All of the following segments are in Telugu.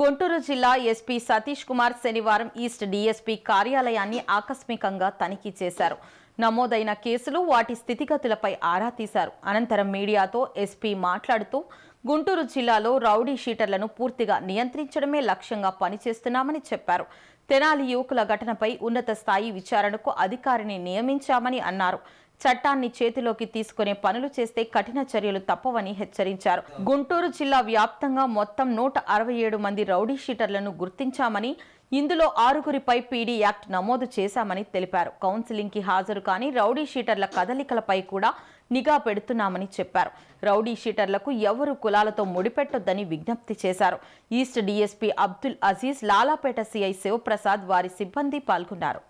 గుంటూరు జిల్లా ఎస్పీ సతీష్ కుమార్ శనివారం ఈస్ట్ డీఎస్పీ కార్యాలయాన్ని ఆకస్మికంగా తనిఖీ చేశారు. నమోదైన కేసులు వాటి స్థితిగతులపై ఆరా తీశారు. అనంతరం మీడియాతో ఎస్పీ మాట్లాడుతూ గుంటూరు జిల్లాలో రౌడీ షీటర్లను పూర్తిగా నియంత్రించడమే లక్ష్యంగా పనిచేస్తున్నామని చెప్పారు. తెనాలి యువకుల ఘటనపై ఉన్నత స్థాయి విచారణకు అధికారిని నియమించామని అన్నారు. చట్టాన్ని చేతిలోకి తీసుకునే పనులు చేస్తే కఠిన చర్యలు తప్పవని హెచ్చరించారు. గుంటూరు జిల్లా వ్యాప్తంగా మొత్తం నూట అరవై ఏడు మంది రౌడీ షీటర్లను గుర్తించామని ఇందులో ఆరుగురిపై పీడీ యాక్ట్ నమోదు చేశామని తెలిపారు. కౌన్సిలింగ్కి హాజరు కాని రౌడీ షీటర్ల కదలికలపై కూడా నిఘా పెడుతున్నామని చెప్పారు. రౌడీ షీటర్లకు ఎవరు కులాలతో ముడిపెట్టొద్దని విజ్ఞప్తి చేశారు. East DSP Abdul Aziz Lalapet CI Sivaprasad వారి సిబ్బంది పాల్గొన్నారు.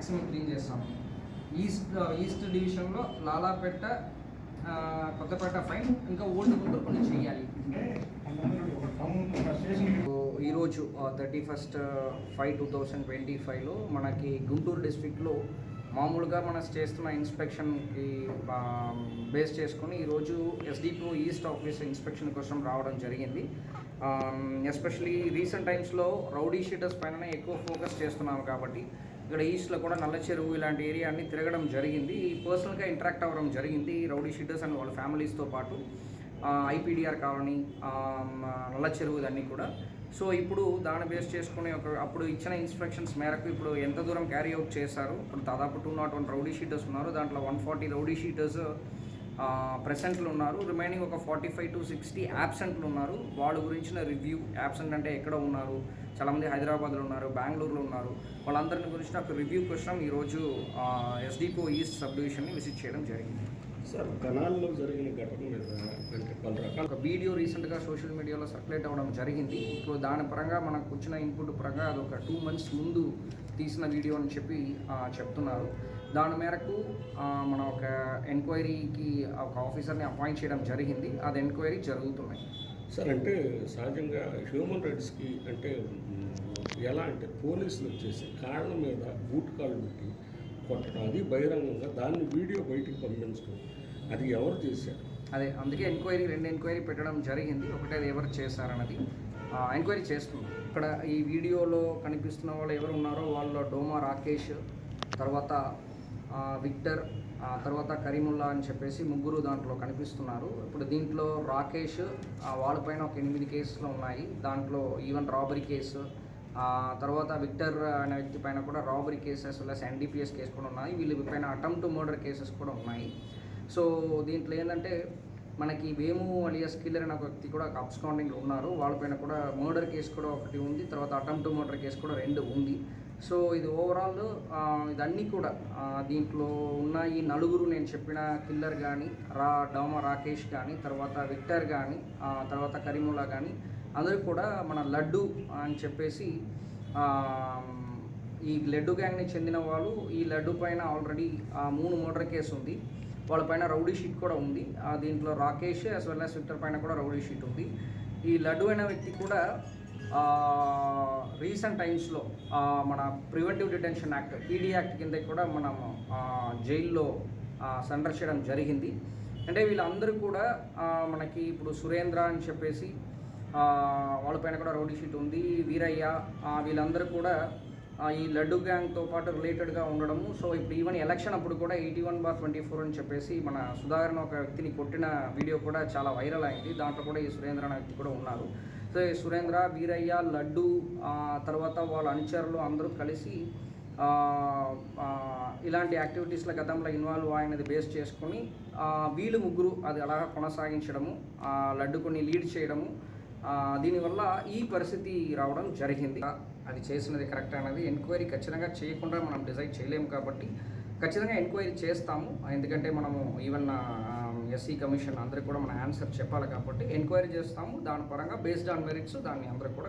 మ్యాక్సిమం క్లీన్ చేస్తాము ఈస్ట్ ఈస్ట్ డివిజన్లో లాలాపేట కొత్తపేట ఫైన్ ఇంకా ఓల్డ్ గుంటూరు కొన్ని చేయాలి ఈరోజు thirty first five two thousand twenty ఫైవ్లో మనకి గుంటూరు డిస్ట్రిక్ట్లో మామూలుగా మనం చేస్తున్న ఇన్స్పెక్షన్కి బేస్ చేసుకొని ఈరోజు ఎస్డిపిఓ ఈస్ట్ ఆఫీస్ ఇన్స్పెక్షన్ కోసం రావడం జరిగింది. ఎస్పెషలీ రీసెంట్ టైమ్స్లో రౌడీ షీటర్స్ పైన ఎక్కువ ఫోకస్ చేస్తున్నాము కాబట్టి ఇక్కడ ఈస్ట్లో కూడా నల్ల చెరువు ఇలాంటి ఏరియా అన్ని తిరగడం జరిగింది. పర్సనల్గా ఇంటరాక్ట్ అవ్వడం జరిగింది. రౌడీ షీటర్స్ అండ్ వాళ్ళ ఫ్యామిలీస్తో పాటు ఐపీడిఆర్ కాలనీ నల్ల చెరువు ఇవన్నీ కూడా. సో ఇప్పుడు దాన్ని బేస్ చేసుకుని ఒక అప్పుడు ఇచ్చిన ఇన్స్ట్రక్షన్స్ మేరకు ఇప్పుడు ఎంత దూరం క్యారీ అవుట్ చేశారు? ఇప్పుడు దాదాపు two naught one rowdy sheeters ఉన్నారు. దాంట్లో వన్ ఫార్టీ రౌడీ షీటర్స్ ప్రెసెంట్లు ఉన్నారు. రిమైనింగ్ ఒక ఫార్టీ ఫైవ్ టు సిక్స్టీ యాబ్సెంట్లు ఉన్నారు. వాళ్ళ గురించిన రివ్యూ యాబ్సెంట్ అంటే ఎక్కడ ఉన్నారు? చాలామంది హైదరాబాద్లో ఉన్నారు బెంగళూరులో ఉన్నారు. వాళ్ళందరిని గురించిన ఒక రివ్యూ కోసం ఈరోజు ఎస్డిపో ఈస్ట్ సబ్ డివిజన్ని విజిట్ చేయడం జరిగింది. సార్ కణాల్లో జరిగిన ఘటన మీద అంటే పలు రకాల ఒక వీడియో రీసెంట్గా సోషల్ మీడియాలో సర్క్యులేట్ అవ్వడం జరిగింది. ఇప్పుడు దాని పరంగా మనకు వచ్చిన ఇన్పుట్ పరంగా అది ఒక టూ మంత్స్ ముందు తీసిన వీడియో అని చెప్పి చెప్తున్నారు. దాని మేరకు మన ఒక ఎంక్వైరీకి ఒక ఆఫీసర్ని అపాయింట్ చేయడం జరిగింది. అది ఎంక్వైరీ జరుగుతున్నాయి. సార్ అంటే సహజంగా హ్యూమన్ రైట్స్కి అంటే ఎలా అంటే పోలీసులు వచ్చేసి కాళ్ళ మీద బూట్ కాళ్ళు పెట్టి కొట్టడం అది బహిరంగంగా దాన్ని వీడియో బయటికి పంపించడం అది ఎవరు చేశారు? అదే అందుకే ఎంక్వైరీ రెండు ఎంక్వైరీ పెట్టడం జరిగింది. ఒకటి అది ఎవరు చేశారన్నది ఆ, ఎంక్వైరీ చేస్తున్నాం. ఇక్కడ ఈ వీడియోలో కనిపిస్తున్న వాళ్ళు ఎవరు ఉన్నారో వాళ్ళలో డోమా రాకేష్ తర్వాత విక్టర్ ఆ తర్వాత కరీముల్లా అని చెప్పేసి ముగ్గురు దాంట్లో కనిపిస్తున్నారు. ఇప్పుడు దీంట్లో రాకేష్ వాళ్ళపైన ఒక ఎనిమిది కేసులు ఉన్నాయి. దాంట్లో ఈవెన్ రాబరీ కేసు తర్వాత విక్టర్ అనే వ్యక్తి పైన కూడా robbery cases plus NDPS case కూడా ఉన్నాయి. వీళ్ళ పైన అటెంప్ట్ మర్డర్ కేసెస్ కూడా ఉన్నాయి. సో దీంట్లో ఏంటంటే మనకి వేము అలియాస్ కిల్లర్ అనే ఒక వ్యక్తి కూడా అబ్స్కాండింగ్లో ఉన్నారు. వాళ్ళపైన కూడా మర్డర్ కేసు కూడా ఒకటి ఉంది. తర్వాత అటెంప్ట్ మర్డర్ కేసు కూడా రెండు ఉంది. సో ఇది ఓవరాల్ ఇదన్నీ కూడా దీంట్లో ఉన్న ఈ నలుగురు నేను చెప్పిన కిల్లర్ కానీ రా డోమ రాకేష్ కానీ తర్వాత విక్టర్ కానీ తర్వాత కరీముల్లా కానీ అందరూ కూడా మన లడ్డు అని చెప్పేసి ఈ లడ్డు గ్యాంగ్ని చెందిన వాళ్ళు ఈ లడ్డు పైన ఆల్రెడీ మూడు మర్డర్ కేసు ఉంది. వాళ్ళ పైన రౌడీ షీట్ కూడా ఉంది. ఆ దీంట్లో Rakesh as well as Victor పైన కూడా రౌడీ షీట్ ఉంది. ఈ లడ్డు అయిన వ్యక్తి కూడా రీసెంట్ టైమ్స్లో మన preventive detention act PD act కింద కూడా మనం జైల్లో సరెండర్ చేయడం జరిగింది. అంటే వీళ్ళందరూ కూడా మనకి ఇప్పుడు సురేంద్ర అని చెప్పేసి వాళ్ళ వాళ్ళపైన కూడా రౌడీ షీట్ ఉంది. వీరయ్య వీళ్ళందరూ కూడా ఈ లడ్డు గ్యాంగ్తో పాటు రిలేటెడ్గా ఉండడము. సో ఇప్పుడు ఈవెన్ ఎలక్షన్ అప్పుడు కూడా eighty one bar twenty four అని చెప్పేసి మన సుధాకర్ ఒక వ్యక్తిని కొట్టిన వీడియో కూడా చాలా వైరల్ అయింది. దాంట్లో కూడా ఈ సురేంద్ర అనే వ్యక్తి కూడా ఉన్నారు. సో ఈ సురేంద్ర వీరయ్య లడ్డు తర్వాత వాళ్ళ అనుచరులు అందరూ కలిసి ఇలాంటి యాక్టివిటీస్లో గతంలో ఇన్వాల్వ్ అయినది బేస్ చేసుకొని వీళ్ళు ముగ్గురు అది అలా కొనసాగించడము లడ్డు లడ్డుకొని లీడ్ చేయడము దీనివల్ల ఈ పరిస్థితి రావడం జరిగింది. అది చేసినది కరెక్ట్ అనేది ఎంక్వైరీ ఖచ్చితంగా చేయకుండా మనం డిసైడ్ చేయలేము కాబట్టి ఖచ్చితంగా ఎంక్వైరీ చేస్తాము. ఎందుకంటే మనము ఈవెన్ ఎస్సీ కమిషన్ అందరికి కూడా మన ఆన్సర్ చెప్పాలి కాబట్టి ఎంక్వైరీ చేస్తాము. దాని పరంగా బేస్డ్ ఆన్ మెరిట్స్ దాన్ని అందరూ కూడా